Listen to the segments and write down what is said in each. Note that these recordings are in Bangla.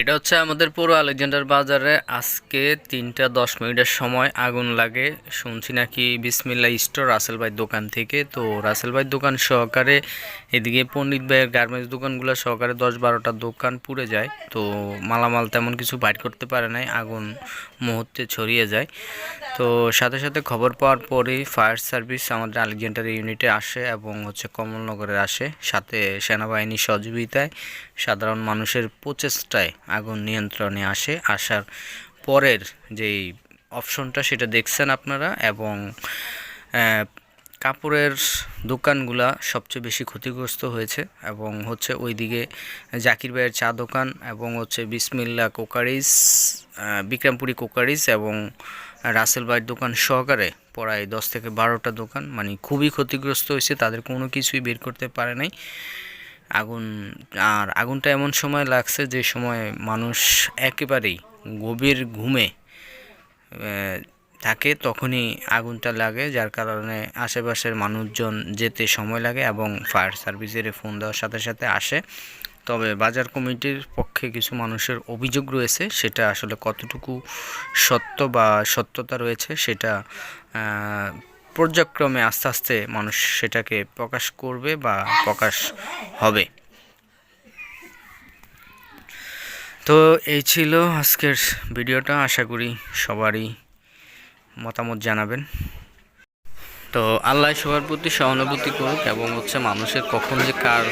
এটা হচ্ছে আমাদের পুরো আলেকজান্ডার বাজারে। আজকে তিনটা দশ মিনিটের সময় আগুন লাগে। শুনছি নাকি বিসমিল্লা স্টোর, রাসেল ভাইয়ের দোকান থেকে। তো রাসেল ভাইয়ের দোকান সহকারে এদিকে পণ্ডিত ভাইয়ের গার্মেন্টস দোকানগুলো সহকারে দশ বারোটা দোকান পুড়ে যায়। তো মালামাল তেমন কিছু বাইর করতে পারে নাই, আগুন মুহূর্তে ছড়িয়ে যায়। তো সাথে সাথে খবর পাওয়ার পরেই ফায়ার সার্ভিস আমাদের আলেকজান্ডার ইউনিটে আসে এবং হচ্ছে কমলনগরে আসে। সাথে সেনাবাহিনীর সহযোগিতায় সাধারণ মানুষের প্রচেষ্টায় আগুন নিয়ন্ত্রণে আসে। আসার পরের যেই অপশনটা সেটা দেখছেন আপনারা এবং কাপড়ের দোকানগুলা সবচেয়ে বেশি ক্ষতিগ্রস্ত হয়েছে এবং হচ্ছে ওইদিকে জাকির ভাইয়ের চা দোকান এবং হচ্ছে বিসমিল্লা কোকারিস বিক্রমপুরি কোকারিস এবং রাসেল ভাইয়ের দোকান সহকারে প্রায় দশ থেকে বারোটা দোকান। মানে খুবই ক্ষতিগ্রস্ত হয়েছে, তাদের কোনো কিছুই বের করতে পারে নাই। আগুন, আর আগুনটা এমন সময় লাগছে যে সময় মানুষ একেবারেই গভীর ঘুমে থাকে তখনই আগুনটা লাগে, যার কারণে আশেপাশের মানুষজন যেতে সময় লাগে এবং ফায়ার সার্ভিসের ফোন দেওয়ার সাথে সাথে আসে। তবে বাজার কমিটির পক্ষে কিছু মানুষের অভিযোগ রয়েছে, সেটা আসলে কতটুকু সত্য বা সত্যতা রয়েছে সেটা পর্যায়ক্রমে আস্তে আস্তে মানুষ সেটাকে প্রকাশ করবে বা প্রকাশ হবে। তো এই ছিল আজকের ভিডিওটা, আশা করি সবারই মতামত জানাবেন। তো আল্লাহ সবার প্রতি সহানুভূতি করুক এবং হচ্ছে মানুষের কখন যে কার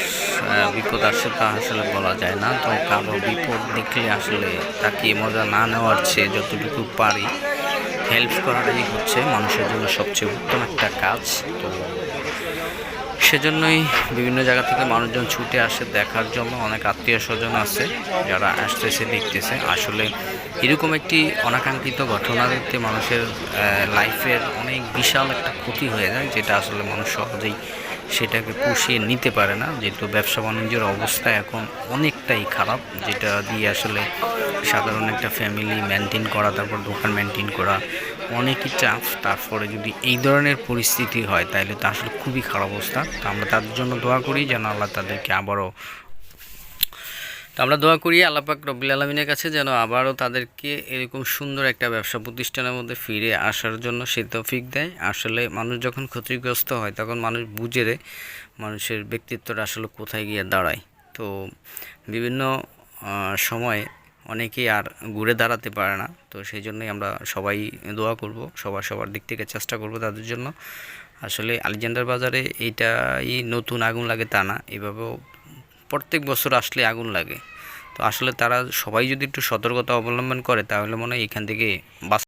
বিপদ আসে তা আসলে বলা যায় না। তো কারও বিপদ দেখলে আসলে তাকে মজা না নেওয়ার চেয়ে যতটুকু পারি হেল্প করাটাই হচ্ছে মানুষের জন্য সবচেয়ে উত্তম একটা কাজ। তো সেজন্যই বিভিন্ন জায়গা থেকে মানুষজন ছুটে আসে, দেখার জন্য অনেক আত্মীয় স্বজন আছে যারা আসতেছে, দেখতেছে। আসলে এরকম একটি অনাকাঙ্ক্ষিত ঘটনা দেখতে মানুষের লাইফের অনেক বিশাল একটা ক্ষতি হয়ে যায়, যেটা আসলে মানুষ সহজেই সেটাকে পুষিয়ে নিতে পারে না। যেহেতু ব্যবসা বাণিজ্যের অবস্থা এখন অনেকটাই খারাপ, যেটা দিয়ে আসলে সাধারণ একটা ফ্যামিলি মেনটেন করা, তারপর দোকান মেনটেন করা অনেকই চাপ তারপরে যদি এই ধরনের পরিস্থিতি হয়, তাহলে তো আসলে খুবই খারাপ অবস্থা। তো আমরা তাদের জন্য দোয়া করি যেন আল্লাহ তাদেরকে আবারও তো আমরা দোয়া করি আল্লাপাক রব্বিল আলমিনের কাছে যেন আবারও তাদেরকে এরকম সুন্দর একটা ব্যবসা প্রতিষ্ঠানের মধ্যে ফিরে আসার জন্য সে তৌফিক দেয়। আসলে মানুষ যখন ক্ষতিগ্রস্ত হয়, তখন মানুষ বুঝে রে মানুষের ব্যক্তিত্বটা আসলে কোথায় গিয়ে দাঁড়ায়। তো বিভিন্ন সময়ে অনেকেই আর ঘুরে দাঁড়াতে পারে না। তো সেই জন্যই আমরা সবাই দোয়া করব, সবার সবার দিক থেকে চেষ্টা করব তাদের জন্য। আসলে আলেকজান্ডার বাজারে এইটাই নতুন আগুন লাগে তা না। এভাবেও প্রত্যেক বছর আসলে আগুন লাগে। তো আসলে তারা সবাই যদি একটু সতর্কতা অবলম্বন করে, তাহলে মনে হয় এখান থেকে বাঁচ